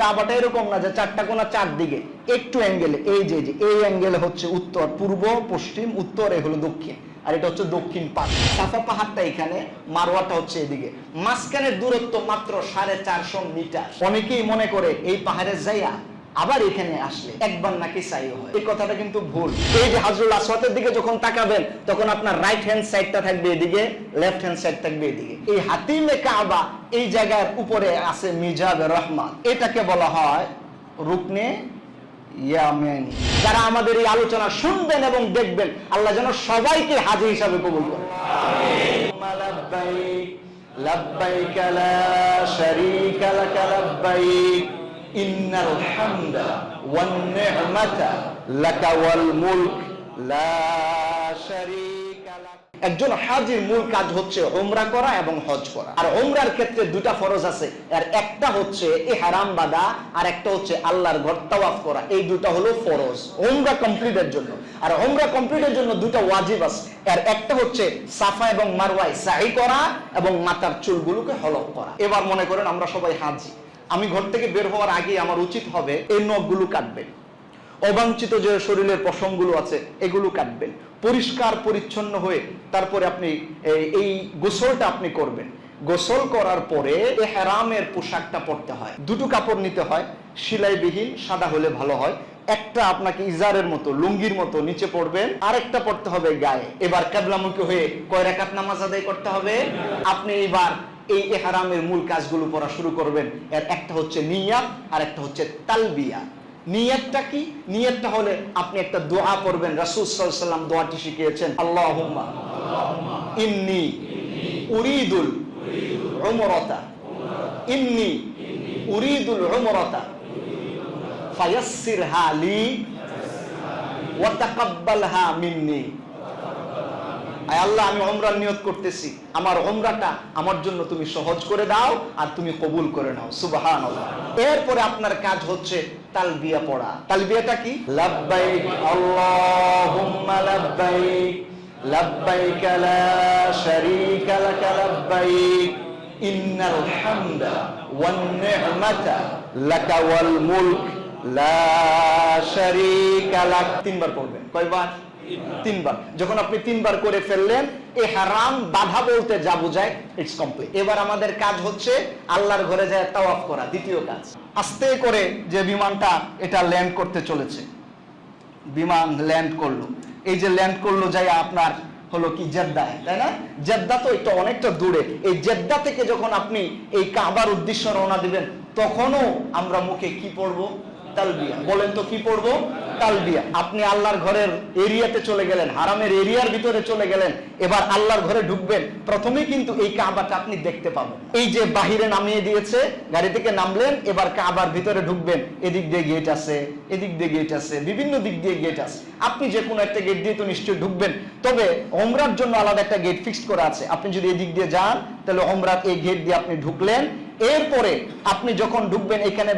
কাবাটা এরকম না যে চারটা কোনা চারদিকে, একটু অ্যাঙ্গেলে এই যে যে, এই অ্যাঙ্গেলে হচ্ছে উত্তর, পূর্ব, পশ্চিম, উত্তর হলো দক্ষিণ, আর এটা হচ্ছে দক্ষিণ পাশ সাফা পাহাড়টা এখানে মারোয়াটা হচ্ছে এদিকে। মাঝখানের দূরত্ব মাত্র সাড়ে চারশো মিটার। অনেকেই মনে করে এই পাহাড়ে জায়গা আবার এখানে আসলে একবার নাকি চাই হয়। এই কথাটা কিন্তু ভুল। এই যে হাজরুল আসওয়াতের দিকে যখন তাকাবেন, তখন আপনার রাইট হ্যান্ড সাইডটা থাকবে এদিকে লেফট হ্যান্ড সাইড থাকবে এদিকে। এই হাতিমে কাবা এই জায়গার উপরে আছে মিজাব রহমান। এটাকে বলা হয় রুকনে ইয়ামেনি। যারা আমাদের এই আলোচনা শুনবেন এবং দেখবেন, আল্লাহ যেন সবাইকে হাজি হিসাবে কবুল করেন লাব্বাইক লা শারীকা লাক, লাব্বাইক। ইন্নাল হামদা ওয়ান নি'মাতা মুলক একজন হাজির মূল কাজ হচ্ছে ওমরা করা এবং হজ করা। আর ওমরার ক্ষেত্রে দুটা ফরজ আছে। আর একটা হচ্ছে এ হারাম বাদা আর একটা হচ্ছে আল্লাহর ঘর তাওয়াফ করা। এই দুটা হলো ফরজ। ওমরা কমপ্লিটের জন্য। আর ওমরা কমপ্লিটের জন্য দুটা ওয়াজিব আছে। আর একটা হচ্ছে সাফা এবং মারওয়াই সাহি করা এবং মাথার চুলগুলোকে হলক করা। এবার মনে করেন আমরা সবাই হাজি। আমি ঘর থেকে বের হওয়ার আগে আমার উচিত হবে এই নখগুলো কাটবেন। অবাঞ্ছিত যে শরীরের পশমগুলো আছে, এগুলো কাটবেন। পরিষ্কার, পরিচ্ছন্ন হয়ে তারপরে আপনি এই- এই গোসলটা আপনি করবেন। গোসল করার পরে হেরামের পোশাকটা পরতে হয়। দুটো কাপড় নিতে হয়, সিলাইবিহীন, সাদা হলে ভালো হয়। একটা আপনাকে ইজারের মতো, লুঙ্গির মতো নিচে পড়বেন আরেকটা পড়তে হবে গায়ে। এবার কেবলামুখী হয়ে কয় রাকাত নামাজ আদায় করতে হবে। আপনি এবার এই এহারামের মূল কাজগুলো পড়া শুরু করবেন, এর একটা হচ্ছে নিয়াত, আর একটা হচ্ছে তালবিয়া। নিয়তটা কি? নিয়তটা হলে আপনি একটা দোয়া পড়বেন, রাসূল সাল্লাল্লাহু আলাইহি দোয়াটি শিখিয়েছেন, আল্লাহুম্মা ইন্নি উরিদুল উমরাতা, ইন্নি উরিদুল উমরাতা, ফায়াসসিরহা লি ওয়া তাকাব্বালহা মিন্নি। আয় আল্লাহ আমি ওমরার নিয়ত করতেছি। আমার ওমরাটা আমার জন্য তুমি সহজ করে দাও আর তুমি কবুল করে নাও। সুবাহান এরপরে আপনার কাজ হচ্ছে তালবিয়া পড়া। তালবিয়াটা কি? লাব্বাইক আল্লাহুম্মা লাব্বাইক লাব্বাইক লা শারীকা লাক লাব্বাইক। ইন্নাল হামদা ওয়ান নি'মাতা লাকা ওয়াল মুলক লা শারীকা লাক। তিনবার পড়বেন। কয়বার? তিনবার। যখন আপনি তিনবার করে ফেললেন, এ হারাম বাধা বলতে যা বোঝায় ইটস কমপ্লিট এবার আমাদের কাজ হচ্ছে আল্লাহর ঘরে যায় তাওয়াফ করা, দ্বিতীয় কাজ। আস্তে করে যে বিমানটা, এটা ল্যান্ড করতে চলেছে। বিমান ল্যান্ড করল। এই যে ল্যান্ড করল যাই আপনার হলো কি জেদ্দায়, তাই না? জেদ্দা তো এটা অনেকটা দূরে। এই জেদ্দা থেকে যখন আপনি এই কাবার উদ্দেশ্য রওনা দিবেন, তখনও আমরা মুখে কি পড়ব? তালবিয়া। বলেন তো কি পড়ব? তালবিয়া। আপনি আল্লাহর ঘরের এরিয়াতে চলে গেলেন, হারামের এরিয়ার ভিতরে চলে গেলেন, এবার আল্লাহর ঘরে ঢুকবেন, প্রথমে কিন্তু এই কাবাটা আপনি দেখতে পাবেন। এই যে বাহিরে নামিয়ে দিয়েছে, গাড়ি থেকে নামলেন, এবার কাবার ভিতরে ঢুকবেন, এদিক দিয়ে গেট আছে, এদিক দিয়ে গেট আছে, বিভিন্ন দিক দিয়ে গেট আছে। আপনি যে কোনো একটা গেট দিয়ে তো নিশ্চয়ই ঢুকবেন। তবে ওমরার জন্য আলাদা একটা গেট ফিক্সড করা আছে। আপনি যদি এদিক দিয়ে যান, তাহলে ওমরার এই গেট দিয়ে আপনি ঢুকলেন। এরপরে আপনি যখন ঢুকবেন, এখানে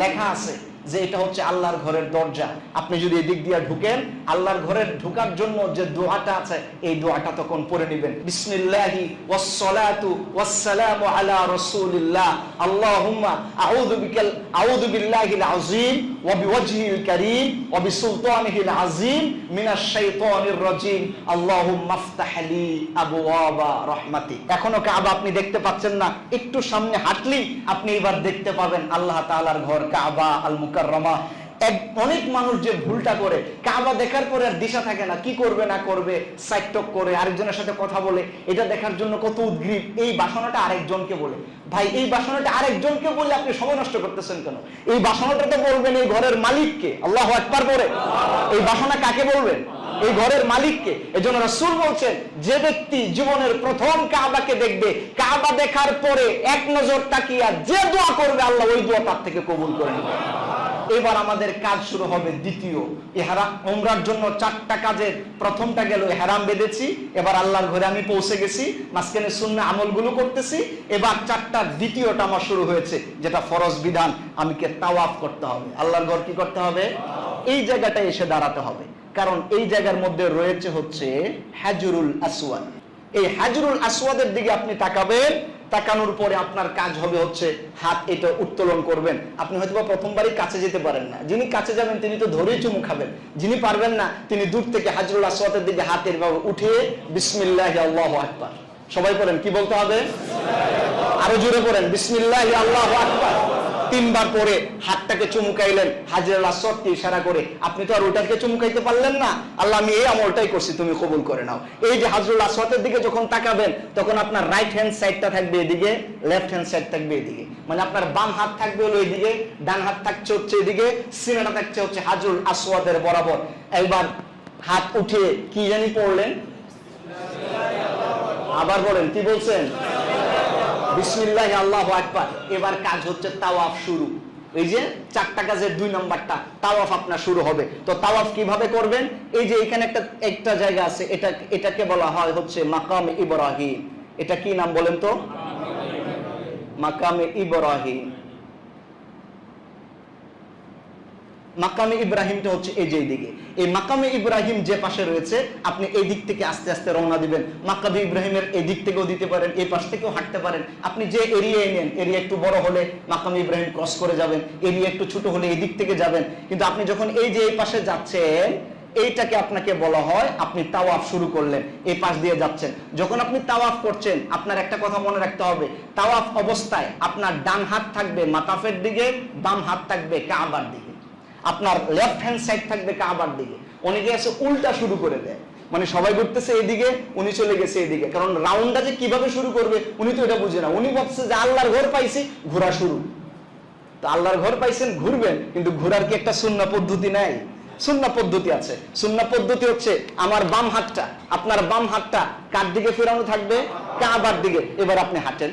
লেখা আছে যে এটা হচ্ছে আল্লাহর ঘরের দরজা। আপনি যদি এদিক দিয়ে ঢুকেন, আল্লাহর ঘরের ঢুকার জন্য যে দোয়াটা আছে, এই দোয়াটা তখন পড়ে নেবেন। বিসমিল্লাহি ওয়াসসালাতু ওয়াসসালামু আলা রাসূলিল্লাহ। আল্লাহুম্মা আউযু বিকাল আউযু বিল্লাহিল আযীম ওয়া বিওয়াজহিল কারীম ওয়া বিসুলতানিহিল আযীম মিনাশ শাইতানির রাজীম। আল্লাহুম্মা আবওয়াবা রাহমাতিক এখনও কাবা আপনি দেখতে পাচ্ছেন না, একটু সামনে হাঁটলেই আপনি এবার দেখতে পাবেন আল্লাহ তাআলার ঘর কাবা আল মুকাররমা। এক অনেক মানুষ যে ভুলটা করে, কাবা দেখার পরে আর দিশা থাকে না, কি করবে না করবে সাইটক করে, আরেকজনের সাথে কথা বলে, এটা দেখার জন্য কত উদ্গ্রীব। এই বাসনাটা আরেকজনকে বলে। ভাই, এই বাসনাটা আরেকজনকে বললে আপনি সময় নষ্ট করতেছেন কেন? এই বাসনাটা তো বলবেন এই ঘরের মালিককে। আল্লাহ একবার পরে এই বাসনা কাকে বলবেন? এই ঘরের মালিককে। এজন্য রাসূল বলছেন, যে ব্যক্তি জীবনের প্রথম কাবাকে দেখবে, কাবা দেখার পরে এক নজর তাকিয়া যে দোয়া করবে, আল্লাহ ওই দোয়া তার থেকে কবুল করে নেবে। এবার আমাদের কাজ শুরু হবে দ্বিতীয়। এহারা ওমরার জন্য চারটা কাজের। প্রথমটা গেল হেরাম বেঁধেছি, এবার আল্লাহর ঘরে আমি পৌঁছে গেছি, মাঝখানে শূন্য আমলগুলো করতেছি, এবার চারটা দ্বিতীয়টা আমার শুরু হয়েছে, যেটা ফরজ বিধান আমাকে তাওয়াফ করতে হবে। আল্লাহর ঘর কি করতে হবে? এই জায়গাটায় এসে দাঁড়াতে হবে। কারণ এই জায়গার মধ্যে রয়েছে হচ্ছে হাজরুল আসওয়াদ। এই হাজরুল আসওয়াদের দিকে আপনি তাকাবেন তাকানোর পরে আপনার কাজ হবে হচ্ছে হাত এটা উত্তোলন করবেন। আপনি হয়তো বা প্রথমবারই কাছে যেতে পারেন না। যিনি কাছে যাবেন, তিনি তো ধরেই চুমু খাবেন। যিনি পারবেন না, তিনি দূর থেকে হাজরুল আসওয়াতের দিকে হাতের ভাবে উঠিয়ে বিসমিল্লাহ আল্লাহ আকবার। সবাই বলেন কি বলতে হবে? আরও জোরে পড়েন, বিসমিল্লাহ আল্লাহ আকবার। তিনবার পরে হাতটাকে চুমুকাইলেন। হাজির আসরকে ইশারা করে, আপনি তো আর ওটাকে চুমুকাইতে পারলেন না। আল্লাহ, আমি এই আমলটাই করছি, তুমি কবুল করে নাও। এই যে হাজরুল আসওয়াতের দিকে যখন তাকাবেন, তখন আপনার রাইট হ্যান্ড সাইডটা থাকবে এদিকে লেফট হ্যান্ড সাইড থাকবে এদিকে। মানে আপনার বাম হাত থাকবে হলো এদিকে, ডান হাত থাকছে হচ্ছে এদিকে, সিনাটা থাকছে হচ্ছে হাজরুল আসওয়াদের বরাবর। একবার হাত উঠিয়ে কি জানি পড়লেন? আবার বলেন, কি বলছেন? বিসমিল্লাহ আল্লাহ আকবার। এবার কাজ হচ্ছে তাওয়াফ শুরু। এই যে চারটা কাজের দুই নাম্বারটা, তাওয়াফ আপনার শুরু হবে। তো তাওয়াফ কীভাবে করবেন? এই যে এখানে একটা একটা জায়গা আছে, এটা, এটাকে বলা হয় হচ্ছে মাকাম ইব্রাহিম। এটা কি নাম বলেন তো? মাকামে ইব্রাহিম। মাকামে ইব্রাহিমটা হচ্ছে এই যে দিকে এই মাকামে ইব্রাহিম যে পাশে রয়েছে, আপনি এই দিক থেকে আস্তে আস্তে রওনা দিবেন। মাকামে ইব্রাহিমের এই দিক থেকেও দিতে পারেন, এই পাশ থেকেও হাঁটতে পারেন। আপনি যে এরিয়ায় নেন, এরিয়া একটু বড় হলে মাকামে ইব্রাহিম ক্রস করে যাবেন, এরিয়া একটু ছোট হলে এই দিক থেকে যাবেন। কিন্তু আপনি যখন এই যে এই পাশে যাচ্ছেন, এইটাকে আপনাকে বলা হয়, আপনি তাওয়াফ শুরু করলেন, এই পাশ দিয়ে যাচ্ছেন। যখন আপনি তাওয়াফ করছেন, আপনার একটা কথা মনে রাখতে হবে, তাওয়াফ অবস্থায় আপনার ডান হাত থাকবে মাতাফের দিকে, বাম হাত থাকবে কাবার দিকে। আপনার লেফট হ্যান্ড সাইড থাকবে কাবার দিকে। অনেকে আছে? উল্টা শুরু করে দেয়। মানে সবাই ঘুরতেছে এদিকে, উনি চলে গেছে এদিকে। কারণ রাউন্ডটা যে কীভাবে শুরু করবে, উনি তো এটা বুঝে না। উনি ভাবছে যে আল্লাহর ঘর পাইছি, ঘোরা শুরু। তো আল্লাহর ঘর পাইছেন, ঘুরবেন, কিন্তু ঘোরার কি একটা শূন্য পদ্ধতি নাই? শূন্য পদ্ধতি আছে। শূন্য পদ্ধতি হচ্ছে আমার বাম হাতটা, আপনার বাম হাতটা কার দিকে ফেরানো থাকবে? কাবার দিকে। এবার আপনি হাঁটেন।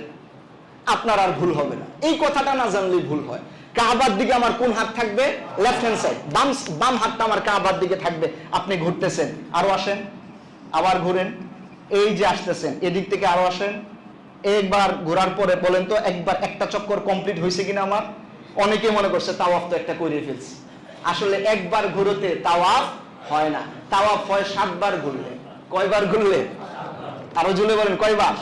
আপনার আর ভুল হবে না। এই কথাটা না জানলেই ভুল হয়। কাবার দিকে আমার কোন হাত থাকবে? লেফট হ্যান্ড সাইড বাম বাম হাতটা আমার কাবার দিকে থাকবে। আপনি ঘুরতেছেন, আরও আসেন। আবার ঘুরেন। এই যে আসতেছেন, এদিক থেকে আরও আসেন। একবার ঘোরার পরে বলেন তো, একবার একটা চক্কর কমপ্লিট হয়েছে কিনা আমার? অনেকে মনে করছে, তাওয়াফ তো একটা করে ফেলছি। আসলে একবার ঘুরোতে তাওয়াফ হয় না। তাওয়াফ হয় সাতবার ঘুরলে। কয়বার ঘুরলে? আরও জুলে বলেন, কয়বার?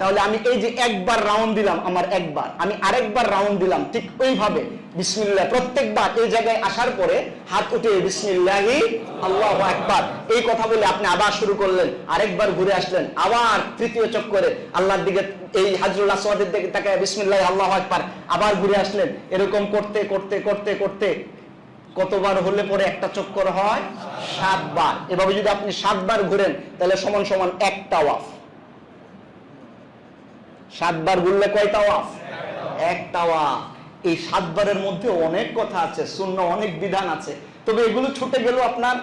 তাহলে আমি এই যে একবার রাউন্ড দিলাম, আমার একবার। আমি আরেকবার রাউন্ড দিলাম, ঠিক ওইভাবে। বিসমিল্লাহ, প্রত্যেকবার এই জায়গায় আসার পরে হাত উঠে বিসমিল্লাহি, আল্লাহ একবার এই কথা বলে আপনি আবার শুরু করলেন, আরেকবার ঘুরে আসলেন, আবার তৃতীয় চক্করে আল্লাহর দিকে এই হাজরুল্লাহ সোয়াদের দিকে তাকায় বিসমিল্লাহ, আল্লাহ একবার আবার ঘুরে আসলেন। এরকম করতে করতে করতে করতে কতবার হলে পরে একটা চক্কর হয়? সাতবার। এভাবে যদি আপনি সাতবার ঘুরেন, তাহলে সমান সমান একটা ওয়াফ। সাতবার ঘুরলে কয়টা ওয়াফ? একটা ওয়াফ। এই সাতবারের মধ্যে অনেক কথা আছে শূন্য অনেক বিধান আছে। তবে এগুলো ছুটে গেল আপনার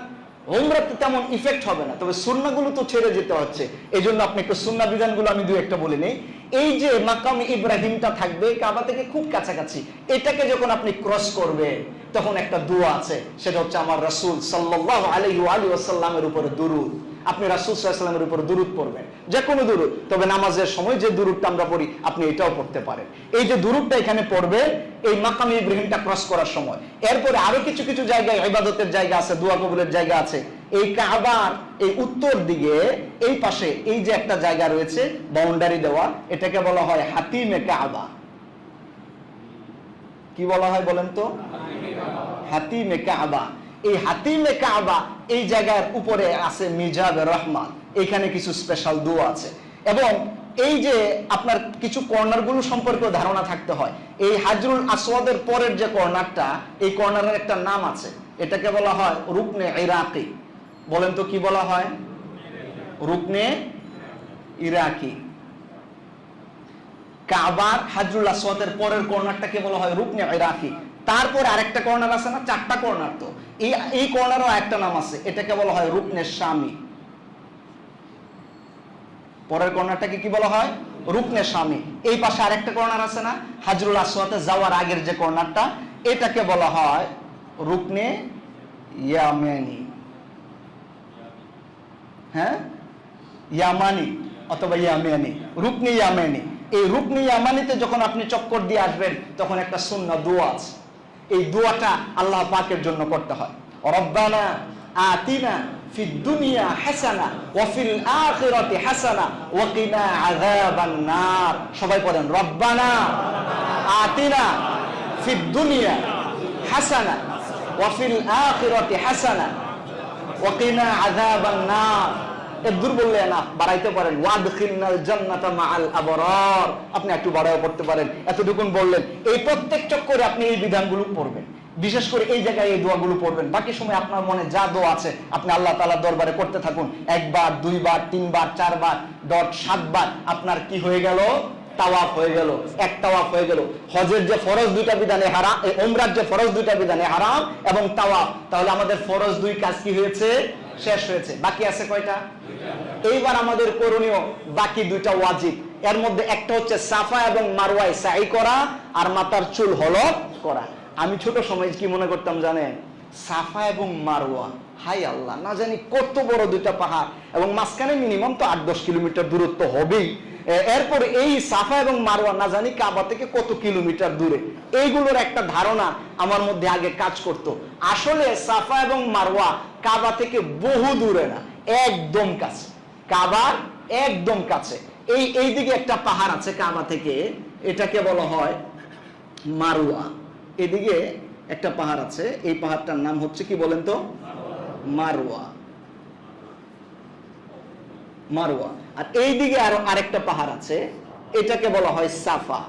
হোমরাতে তেমন ইফেক্ট হবে না। তবে সুন্নাগুলো তো ছেড়ে যেতে হচ্ছে। এই জন্য আপনি একটু সুন্না বিধানগুলো আমি দু একটা বলে নেই। এই যে মাকাম ইব্রাহিমটা থাকবে, কাবা থেকে খুব কাছাকাছি। এটাকে যখন আপনি ক্রস করবেন, তখন একটা দোয়া আছে। সেটা হচ্ছে আমার রসুল সাল্লাহ আলি আলী আসাল্লামের উপরে দুরুদ। আপনি রাসূল ওয়াসাল্লামের উপরে দুরুদ পড়বেন। যে কোনো দুরুদ, তবে নামাজের সময় যে দুরুদটা আমরা পড়ি, আপনি এটাও পড়তে পারেন। এই যে দুরুদটা এখানে পড়বে, এই মাকাম ইব্রাহিমটা ক্রস করার সময়। এরপরে আরও কিছু কিছু জায়গায় ইবাদতের জায়গা আছে, দোয়া কবুলের জায়গা আছে। এই কাবার, এই উত্তর দিকে, এই পাশে এই যে একটা জায়গা রয়েছে বাউন্ডারি দেওয়া, এটাকে বলা হয় হাতিমে কাবা। কি বলা হয় বলেন তো? হাতিমে কাবা। এই হাতিমে কাবা এই জায়গার উপরে আছে মিজাব রহমান। এখানে কিছু স্পেশাল দোয়া আছে। এবং এই যে আপনার কিছু কর্নারগুলো সম্পর্কে ধারণা থাকতে হয়। এই হাজরুল আসওয়াদের পরের যে কর্নারটা, এই কর্নারের একটা নাম আছে। এটাকে বলা হয় রুকনে ইরাকি। বলেন তো কি বলা হয়? রুকনে ইরাকি। কাবার হাজরুল আসওয়াদের পরের কর্নারটাকে বলা হয় রুকনে ইরাকি। তারপর আরেকটা কর্নার আছে না? চারটা কর্নার তো। এই এই কর্নারও একটা নাম আছে। এটাকে বলা হয় রুকনে স্বামী। পরের কর্নারটাকে কি বলা হয়? রুকনে স্বামী। এই পাশে আরেকটা কর্নার আছে না? হাজরুল আসওয়াতে যাওয়ার আগের যে কর্নারটা এটাকে বলা হয় রুকনে ইয়ামেনি। হ্যাঁ? ইয়ামানি অথবা ইয়ামেনি। রুকনি ইয়ামেনি। এই রুকনি ইয়ামানিতে যখন আপনি চক্কর দিয়ে আসবেন, তখন একটা শূন্য দোয়া আছে। এই দোয়াটা আল্লাহ পাকের জন্য করতে হয়। রব্বানা আতিনা ফি দুনিয়া হাসানা ওয়া ফিল আখিরাতি হাসানা ওয়া কিনা আযাবান নার সবাই পড়েন, রব্বানা আতিনা ফি দুনিয়া হাসানা ওয়া ফিল আখিরাতি হাসানা ওয়া কিনা আযাবান নার এর দূর বললে না বাড়াইতে পারেন। ওয়াদখিলনাল জান্নাতা মাআল আবরার। আপনি একটু বাড়ায় পড়তে পারেন। এতটুকুন বললেন। এই প্রত্যেক চক্করে আপনি এই বিধানগুলো পড়বেন। বিশেষ করে এই জায়গায় এই দোয়াগুলো পড়বেন। বাকি সময় আপনার মনে যা দোয়া আছে, আপনি আল্লাহ তাআলার দরবারে করতে থাকুন। একবার, দুইবার, তিনবার, চারবার, দশ, সাতবার আপনার কি হয়ে গেল? তাওয়াফ হয়ে গেল। এক তাওয়াফ হয়ে গেল। হজের যে ফরজ দুইটা বিধানে হারাম ওমরার যে ফরজ দুইটা বিধানে হারাম এবং তাওয়াফ। তাহলে আমাদের ফরজ দুই কাজ কি হয়েছে? শেষ হয়েছে। বাকি আছে কয়টা? এইবার আমাদের করণীয় বাকি দুইটা ওয়াজিব। এর মধ্যে একটা হচ্ছে সাফা এবং মারওয়ায় সাই করা আর মাতার চুল হলক করা। আমি ছোট সময় কি মনে করতাম জানেন? সাফা এবং মারওয়া। হাই আল্লাহ, না জানি কত বড় দুইটা পাহাড়, এবং মাঝখানে মিনিমাম তো আট দশ কিলোমিটার দূরত্ব হবেই। এরপরে এই সাফা এবং মারওয়া, না জানি কাবা থেকে কত কিলোমিটার দূরে। এইগুলোর একটা ধারণা আমার মধ্যে আগে কাজ করত। আসলে সাফা এবং মারওয়া কাবা থেকে বহু দূরে না, একদম কাছে। কাবার একদম কাছে। এই এই দিকে একটা পাহাড় আছে কাবা থেকে, এটাকে বলা হয় মারুয়া এদিকে একটা পাহাড় আছে, এই পাহাড়টার নাম হচ্ছে কি বলেন তো? মারওয়া। মারওয়া। আর এই দিকে আরও আরেকটা পাহাড় আছে, এটাকে বলা হয় সাফা।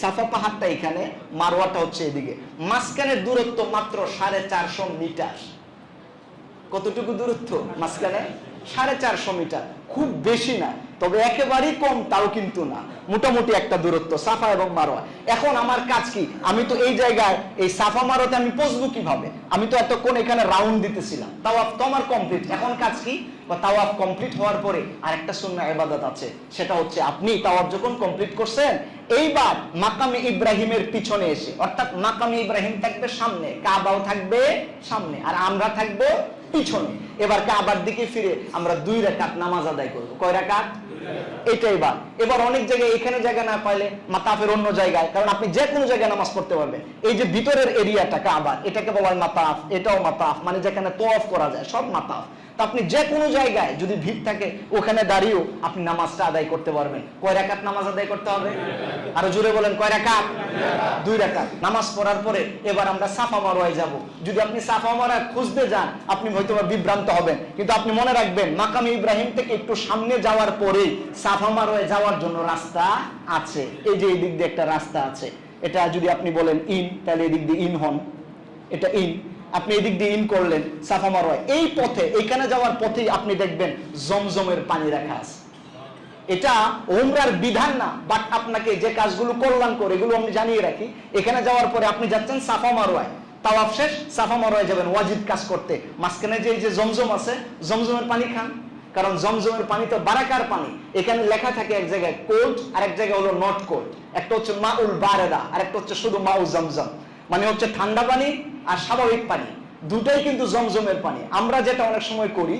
সাফা পাহাড়টা এখানে, মারওয়াটা হচ্ছে এদিকে। মাঝখানের দূরত্ব মাত্র সাড়ে চারশো মিটার। কতটুকু দূরত্ব? মাঝখানে সাড়ে চারশো মিটার। খুব বেশি না, তবে একেবারেই কম, তাও কিন্তু না। মোটামুটি একটা দূরত্ব, সাফা এবং মারোয়া। এখন আমার কাজ কি? আমি তো এই জায়গায়, এই সাফা মারোতে আমি পৌঁছবো কীভাবে? আমি তো এতক্ষণ এখানে রাউন্ড দিতেছিলাম। তাওয়াফ তো আমার কমপ্লিট এখন কাজ কি? বা কমপ্লিট হওয়ার পরে আরেকটা শূন্য ইবাদত আছে। সেটা হচ্ছে আপনি তাওয়াফ যখন কমপ্লিট করছেন, এইবার মাকামে ইব্রাহিমের পিছনে এসে, অর্থাৎ মাকামে ইব্রাহিম থাকবে সামনে, কাবাও থাকবে সামনে, আর আমরা থাকব পিছনে। এবার কাবার দিকে ফিরে আমরা দুই রাকাত নামাজ আদায় করব। কয় রাকাত এটা এবার এবার অনেক জায়গায় এখানে জায়গা না পাইলে মাতাফের অন্য জায়গায়, কারণ আপনি যে কোনো জায়গায় নামাজ পড়তে পারবেন। এই যে ভিতরের এরিয়াটা কাবার, এটাকে বলা হয় মাতাফ, এটাও মাতাফ মানে যেখানে তোয়াফ করা যায়, সব মাতাফ। তো আপনি যে কোনো জায়গায় যদি ভিড় থাকে, ওখানে দাঁড়িয়েও আপনি নামাজটা আদায় করতে পারবেন। কয় রাকাত নামাজ আদায় করতে হবে? আরও জোরে বলেন, কয় রাকাত? দুই রাকাত। নামাজ পড়ার পরে এবার আমরা সাফা মারোয়ায় যাব। যদি আপনি সাফা মারা খুঁজতে যান, আপনি হয়তো বিভ্রান্ত হবেন। কিন্তু আপনি মনে রাখবেন, মাকামি ইব্রাহিম থেকে একটু সামনে যাওয়ার পরেই সাফা মারোয়ায় যাওয়ার জন্য রাস্তা আছে। এই যে এই দিক দিয়ে একটা রাস্তা আছে। এটা যদি আপনি বলেন ইন, তাহলে এদিক দিয়ে ইন হন। এটা ইন। আপনি এদিক দিয়ে ইন করলেন, সাফা মারোয়ায় এই পথে, এইখানে যাওয়ার পথেই আপনি দেখবেন জমজমের পানি রাখা আছে। এটা ওমরার বিধান না বাট আপনাকে যে কাজগুলো কল্যাণ করে, এগুলো আমি জানিয়ে রাখি। এখানে যাওয়ার পরে আপনি যাচ্ছেন সাফা মারোয়ায়। তাওয়াফ শেষ, সাফা মারোয়ায় যাবেন ওয়াজিব কাজ করতে। মাঝখানে যে এই যে জমজম আছে, জমজমের পানি খান। কারণ জমজমের পানি তো বারাকার পানি। এখানে লেখা থাকে এক জায়গায় কোল্ড আর এক জায়গায় হলো নট কোল্ড একটা হচ্ছে মাউল বারেদা আর একটা হচ্ছে শুধু মাউ জমজম। মানে হচ্ছে ঠান্ডা পানি আর স্বাভাবিক পানি। দুটাই কিন্তু জমজমের পানি। আমরা যেটা অনেক সময় করি,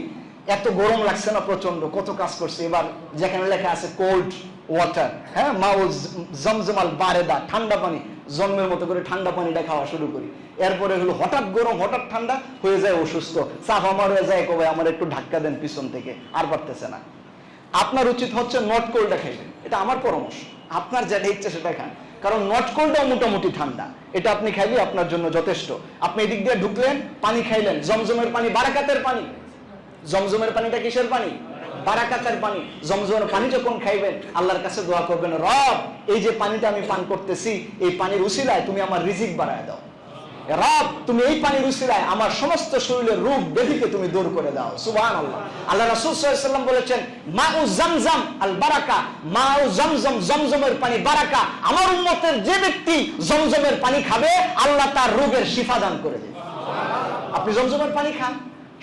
এত গরম লাগছে না প্রচণ্ড কত কাজ করছে। এবার যেখানে লেখা আছে কোল্ড ওয়াটার হ্যাঁ? মাও জমজমাল বারেদা ঠান্ডা পানি, জন্মের মতো করে ঠান্ডা পানিটা খাওয়া শুরু করি। এরপরে হলো হঠাৎ গরম, হঠাৎ ঠান্ডা, হয়ে যায় অসুস্থ। চাপ আমার হয়ে যায় কবে আমার একটু ধাক্কা দেন পিছন থেকে, আর পারতেছে না। আপনার উচিত হচ্ছে নট কোল্ডটা খাইবেন। এটা আমার পরামর্শ। আপনার যেটা ইচ্ছে সেটা খান। কারণ নট কোল্ডটাও মোটামুটি ঠান্ডা। এটা আপনি খাইলে আপনার জন্য যথেষ্ট। আপনি এদিক দিয়ে ঢুকলেন, পানি খাইলেন। জমজমের পানি, বারাকাতের পানি। জমজমের পানিটা কিসের পানি? বারাকাতের পানি। জমজমের পানি যখন খাইবেন, আল্লাহর কাছে দোয়া করবেন, রব, এই যে পানিটা আমি পান করতেছি, এই পানির উসিলায় তুমি আমার রিজিক বাড়ায় দাও। রব, তুমি এই পানির উসিলায় আমার সমস্ত শরীরের রোগ ব্যাধিকে তুমি দূর করে দাও। সুবহান আল্লাহ আল্লাহ রাসূল ওয়াসাল্লাম বলেছেন, মাউ জামজাম আল বারাকা, মাউ জমজম, জমজমের পানি বারাকা। আমার উম্মতের যে ব্যক্তি জমজমের পানি খাবে, আল্লাহ তার রোগের শিফা দান করে দেবে। আপনি জমজমের পানি খান,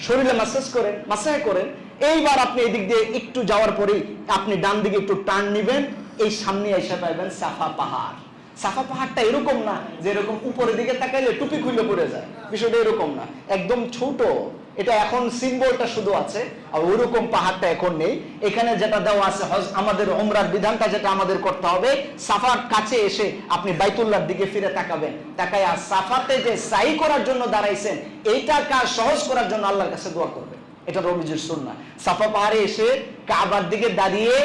শরীরে মাসাজ করেন মাসাজ করেন। এইবার আপনি এদিক দিয়ে একটু যাওয়ার পরেই আপনি ডান দিকে একটু টান নিবেন, এই সামনে এসে পাইবেন সাফা পাহাড়। সাফা পাহাড়টা এরকম না যে এরকম উপরের দিকে তাকাইলে টুপি খুলে পড়ে যায়। বিষয়টা এরকম না। একদম ছোট। এটা এখন সিম্বলটা শুধু আছে, আর ওইরকম পাহাড়টা এখন নেই। এখানে যেটা দেওয়া আছে হজ আমাদের ওমরার বিধানটা যেটা আমাদের করতে হবে, সাফার কাছে এসে আপনি বাইতুল্লাহর দিকে ফিরে তাকাবেন। তাকায় আর সাফাতে যে সাই করার জন্য দাঁড়াইছেন এইটা কাজ সহজ করার জন্য আল্লাহর কাছে দোয়া করবেন। এটা রবিজুর সুন্নাহ। সাফা পাহাড়ে এসে কাবার দিকে দাঁড়িয়ে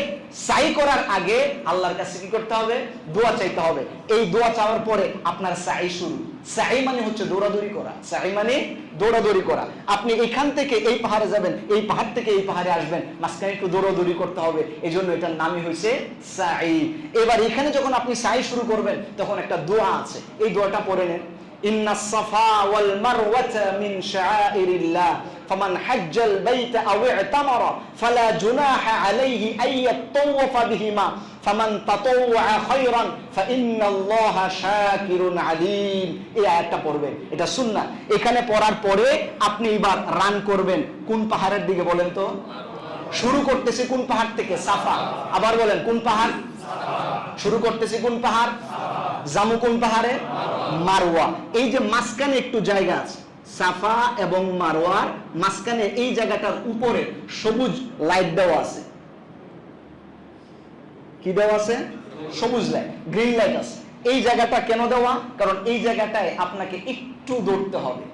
সাই করার আগে আল্লাহর কাছে কি করতে হবে? দোয়া চাইতে হবে। এই দোয়া চাওয়ার পরে আপনার সাই শুরু। সাই মানে হচ্ছে দৌড়াদৌড়ি করা। সাই মানে দৌড়াদৌড়ি করা। আপনি এখান থেকে এই পাহাড়ে যাবেন, এই পাহাড় থেকে এই পাহাড়ে আসবেন, মাঝখানে একটু দৌড়াদৌড়ি করতে হবে। এই জন্য এটার নামই হয়েছে সাই। এবার এখানে যখন আপনি সাই শুরু করবেন, তখন একটা দোয়া আছে। এই দোয়াটা পড়ে নেন। ইন্না সাফা ওয়াল মারওয়াতা মিন শাআইরিল্লাহ। হাজ্জাল বাইতা আও ইতামারা, ফালা জুনাহা আলাইহি বিহিমা। তাতাওয়া খায়রান শাকিরুন আলীম। এই আয়াতটা পড়বেন, এটা সুন্নাহ। এখানে পড়ার পরে আপনি এবার রান করবেন। কোন পাহাড়ের দিকে বলেন তো? শুরু করতেছি কোন পাহাড় থেকে? সাফা। আবার বলেন, কোন পাহাড়? শুরু করতেছি কোন পাহাড়? জামু কোন পাহাড়ে, মারওয়া। এই যে মাঝখানে একটু জায়গা আছে, সাফা এবং মারওয়ার, মাঝখানে এই জায়গাটার উপরে সবুজ লাইট দেওয়া আছে। কি দেওয়া আছে? সবুজ লাইট গ্রিন লাইট আছে। এই জায়গাটা কেন দেওয়া? কারণ এই জায়গাটায় আপনাকে একটু দৌড়তে হবে।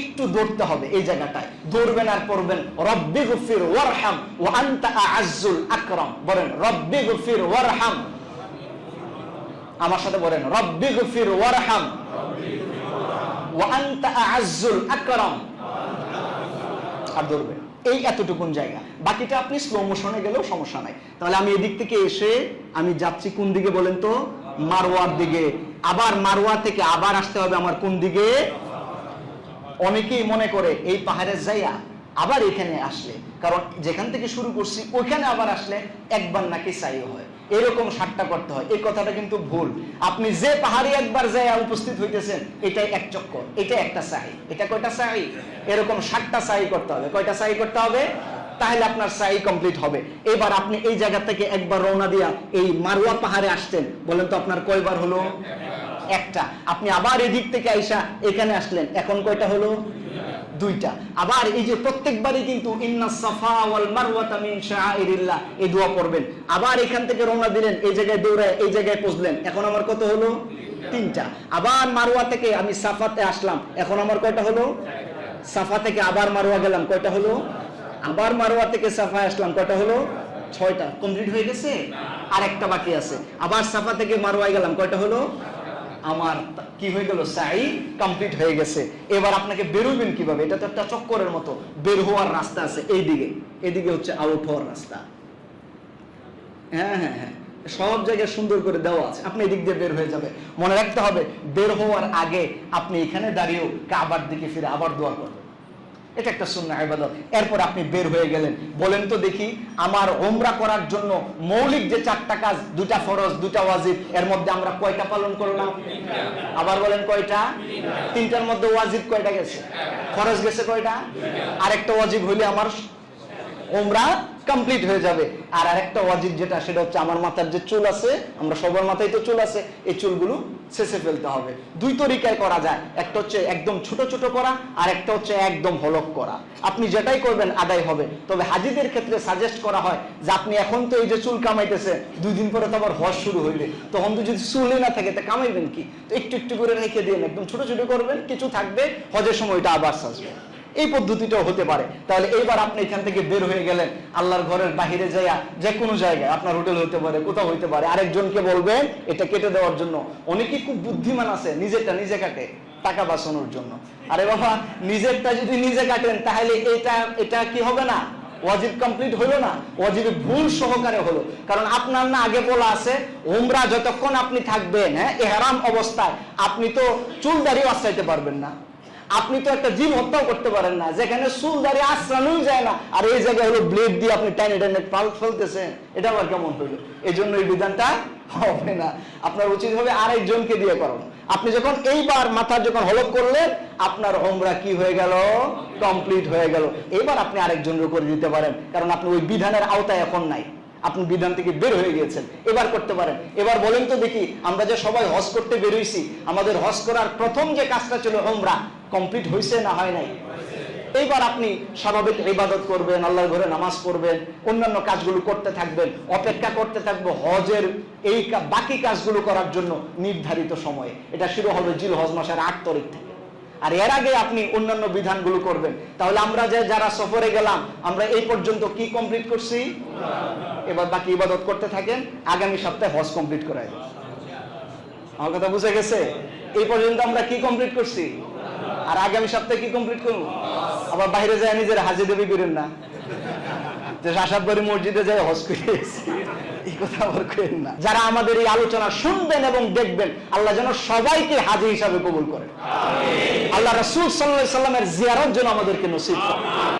একটু দৌড়তে হবে এই জায়গাটায়। দৌড়বেন আর পড়বেন, রব্বি গফির ওয়ারহাম ও আনতা আজ্জুল আকরাম। বলেন, রব্বি গফির ওয়ারহাম। আমার সাথে বলেন, রব্বি গফির ওয়ারহাম আর দৌড়বেন এই জায়গা। বাকিটা আপনি স্লো মোশনে গেলেও সমস্যা নাই। তাহলে আমি এদিক থেকে এসে, আমি যাচ্ছি কোন দিকে বলেন তো? মারোয়ার দিকে। আবার মারোয়া থেকে আবার আসতে হবে আমার কোন দিকে? অনেকেই মনে করে, এই পাহাড়ের জায়গা আবার এখানে আসলে। কারণ যেখান থেকে শুরু করছি ওইখানে আবার আসলে একবার নাকি চাই হয়। এরকম সাতটা করতে হয়। এই কথাটা কিন্তু ভুল। আপনি যে পাহাড়ে একবার যায় উপস্থিত হইতেছেন, এটাই এক চক্কর, এটা একটা সাহি। এটা কয়টা সাহি? এরকম সাতটা সাহি করতে হবে। কয়টা সাহি করতে হবে? তাহলে আপনার সাই কমপ্লিট হবে। এবার আপনি এই জায়গা থেকে একবার রওনা দিয়া এই মারুয়া পাহাড়ে আসতেন বলেন তো আপনার কয়বার হলো? একটা। আপনি আবার এদিক থেকে আইসা এখানে আসলেন। এখন কয়টা হলো? দুইটা। আবার এই যে প্রত্যেকবারই কিন্তু ইন্না সাফা ওয়াল মারওয়াতা মিন শাআইরিল্লাহ, এই দোয়া পড়বেন। আবার এখান থেকে রওনা দিলেন, এই জায়গায় দৌড়ায়, এই জায়গায় পৌঁছলেন। এখন আমার কত হলো? তিনটা। আবার মারওয়া থেকে আমি সাফাতে আসলাম। এখন আমার কয়টা হলো? সাফা থেকে আবার মারওয়া গেলাম। কয়টা হলো? আবার মারওয়া থেকে সাফা আসলাম। কয়টা হলো? ছয়টা। কমপ্লিট হয়ে গেছে? আর একটা বাকি আছে। আবার সাফা থেকে মারওয়ায় গেলাম। কয়টা হলো? আমার কি হয়ে গেল? সাই কমপ্লিট হয়ে গেছে। এবার আপনাকে বেরোবেন কীভাবে? এটা তো একটা চক্করের মতো। বের হওয়ার রাস্তা আছে এই দিকে এদিকে হচ্ছে আউট হওয়ার রাস্তা। হ্যাঁ হ্যাঁ হ্যাঁ। সব জায়গায় সুন্দর করে দেওয়া আছে। আপনি এদিক দিয়ে বের হয়ে যাবে মনে রাখতে হবে, বের হওয়ার আগে আপনি এখানে দাঁড়িয়েও কাবার দিকে ফিরে আবার দোয়া করবেন। এটা একটা শূন্য ইবাদত। এরপর আপনি বের হয়ে গেলেন। বলেন তো দেখি, আমার ওমরা করার জন্য মৌলিক যে চারটা কাজ দুটা ফরজ দুটা ওয়াজিব, এর মধ্যে আমরা কয়টা পালন করলাম? আবার বলেন কয়টা? তিনটার মধ্যে ওয়াজিব কয়টা গেছে? ফরজ গেছে কয়টা? আরেকটা ওয়াজিব হইলে আমার ওমরা কমপ্লিট হয়ে যাবে। আর আরেকটা ওয়াজিব যেটা, সেটা হচ্ছে আমার মাথার যে চুল আছে, আমরা সবার মাথায় তো চুল আছে, এই চুলগুলো শেষে ফেলতে হবে। দুই তরিকায় করা যায়। একটা হচ্ছে একদম ছোট ছোট করা, আর একটা হচ্ছে একদম হলক করা। আপনি যেটাই করবেন, আদায় হবে। তবে হাজিদের ক্ষেত্রে সাজেস্ট করা হয় যে আপনি এখন তো এই যে চুল কামাইতেছে দুই দিন পরে তো আবার হজ শুরু হইলে তখন তো যদি চুলই না থাকে, তা কামাইবেন কি? তো একটু একটু করে রেখে দিন একদম ছোট ছোট করবেন, কিছু থাকবে, হজের সময়টা আবার সাজবে এই পদ্ধতিটাও হতে পারে। তাহলে এইবার আপনি এখান থেকে বের হয়ে গেলেন, আল্লাহর ঘরের বাহিরে যাইয়া যে কোনো জায়গায়, আপনার হোটেল হতে পারে, কোথাও হইতে পারে, আরেকজনকে বলবেন, এটা কেটে দেওয়ার জন্য। অনেকে খুব বুদ্ধিমান আছে, নিজেরটা নিজে কাটে, টাকা বাঁচানোর জন্য। আরে বাবা, নিজেরটা যদি নিজে কাটেন, তাহলে এটা এটা কি হবে না? ওয়াজিব কমপ্লিট হলো না? ওয়াজিব ভুল সহকারে হলো। কারণ আপনার না আগে বলা আছে ওমরা যতক্ষণ আপনি থাকবেন হ্যাঁ এহারাম অবস্থায়, আপনি তো চুল দাড়িও আশ্রাইতে পারবেন না। আপনি তো একটা জীব হত্যাও করতে পারেন না, যেখানে চুল দাঁড়িয়ে আশ্রানোই যায় না। আর এই জায়গায় হলো ব্লেড দিয়ে আপনি টাইনে টাইনে পাল ফেলতেছেন, এটা আবার কেমন হইল? এই জন্য এই বিধানটা হবে না। আপনার উচিত হবে আরেকজনকে দিয়ে করানো। আপনি যখন এইবার মাথা যখন হলক করলেন, আপনার হোমরা কি হয়ে গেল? কমপ্লিট হয়ে গেল। এবার আপনি আরেকজনের উপর দিতে পারেন, কারণ আপনি ওই বিধানের আওতায় এখন নাই। আপনি বিধান থেকে বের হয়ে গিয়েছেন, এবার করতে পারেন। এবার বলেন তো দেখি, আমরা যে সবাই হজ করতে বেরোইছি, আমাদের হজ করার প্রথম যে কাজটা ছিল হোমরা কমপ্লিট হয়েছে না হয় নাই? এইবার আপনি স্বাভাবিক ইবাদত করবেন, আল্লাহর ঘরে নামাজ পড়বেন, অন্যান্য কাজগুলো করতে থাকবেন, অপেক্ষা করতে থাকব হজের এই বাকি কাজগুলো করার জন্য নির্ধারিত সময়ে। এটা শুরু হবে জিল হজ মাসের আট তারিখ থেকে। আর এর আগে আপনি অন্যান্য বিধানগুলো করবেন। তাহলে আমরা যে, যারা সফরে গেলাম, আমরা এই পর্যন্ত কি কমপ্লিট করছি? এবার বাকি ইবাদত করতে থাকেন, আগামী সপ্তাহে হজ কমপ্লিট করাই। আমার কথা বুঝে গেছে? এই পর্যন্ত আমরা কি কমপ্লিট করছি? আর আগামী সপ্তাহে কি কমপ্লিট করব? আবার বাইরে যায় নিজের হাজি দেবী করেন না। মসজিদে হজ এই কথা আবার করেন না। যারা আমাদের এই আলোচনা শুনবেন এবং দেখবেন, আল্লাহ যেন সবাইকে হাজি হিসাবে কবুল করেন আল্লাহ রসুল সাল্লাহ সাল্লামের জিয়ারত যেন আমাদেরকে নসিব